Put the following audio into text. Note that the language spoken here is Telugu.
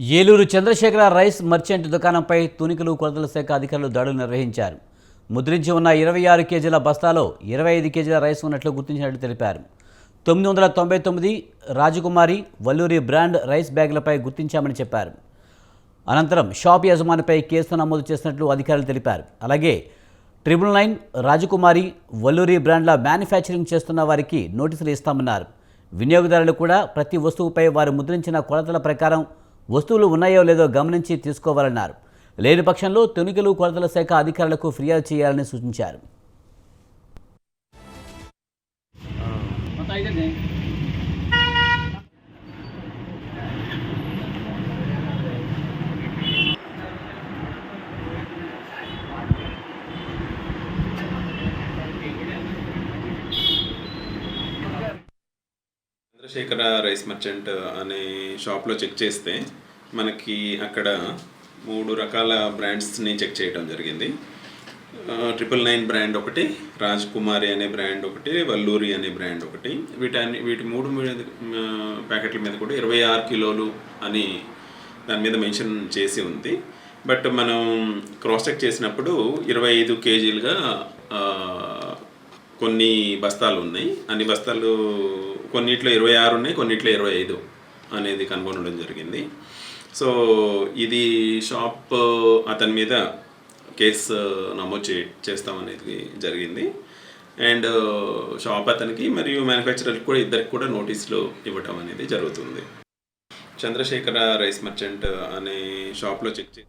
ఏలూరు చంద్రశేఖర రైస్ మర్చెంట్ దుకాణంపై తునికలు కొలతల శాఖ అధికారులు దాడులు నిర్వహించారు. ముద్రించి ఉన్న ఇరవై ఆరు కేజీల బస్తాలో ఇరవై ఐదు కేజీల రైస్ ఉన్నట్లు గుర్తించినట్లు తెలిపారు. తొమ్మిది వందల తొంభై తొమ్మిది రాజకుమారి వల్లూరి బ్రాండ్ రైస్ బ్యాగులపై గుర్తించామని చెప్పారు. అనంతరం షాప్ యజమానిపై కేసు నమోదు చేసినట్లు అధికారులు తెలిపారు. అలాగే ట్రిపుల్ నైన్ రాజకుమారి వల్లూరి బ్రాండ్ల మ్యానుఫ్యాక్చరింగ్ చేస్తున్న వారికి నోటీసులు ఇస్తామన్నారు. వినియోగదారులు కూడా ప్రతి వస్తువుపై వారు ముద్రించిన కొలతల ప్రకారం వస్తువులు ఉన్నాయో లేదో గమనించి తీసుకోవాలన్నారు. లేని పక్షంలో తొనికలు కొలతల శాఖ అధికారులకు ఫిర్యాదు చేయాలని సూచించారు. చంద్రశేఖర రైస్ మర్చెంట్ అనే షాప్లో చెక్ చేస్తే మనకి అక్కడ మూడు రకాల బ్రాండ్స్ని చెక్ చేయడం జరిగింది. ట్రిపుల్ నైన్ బ్రాండ్ ఒకటి రాజ్ కుమారి అనే బ్రాండ్ ఒకటి వల్లూరి అనే బ్రాండ్ ఒకటి. వీటన్ని వీటి మూడు మీద ప్యాకెట్ల మీద కూడా ఇరవై ఆరు కిలోలు అని దాని మీద మెన్షన్ చేసి ఉంది. బట్ మనం క్రాస్ చెక్ చేసినప్పుడు ఇరవై ఐదు కేజీలుగా కొన్ని బస్తాలు ఉన్నాయి. అన్ని బస్తాలు కొన్నిట్లో ఇరవై ఆరు ఉన్నాయి కొన్నిట్లో ఇరవై ఐదు అనేది కనుగొనడం జరిగింది. సో ఇది షాప్ అతని మీద కేసు నమోదు చే చేస్తామనేది జరిగింది. అండ్ షాప్ అతనికి మరియు మ్యానుఫ్యాక్చరర్కి కూడా ఇద్దరికి కూడా నోటీసులు ఇవ్వటం అనేది జరుగుతుంది. చంద్రశేఖర రైస్ మర్చెంట్ అనే షాప్లో చెక్ చే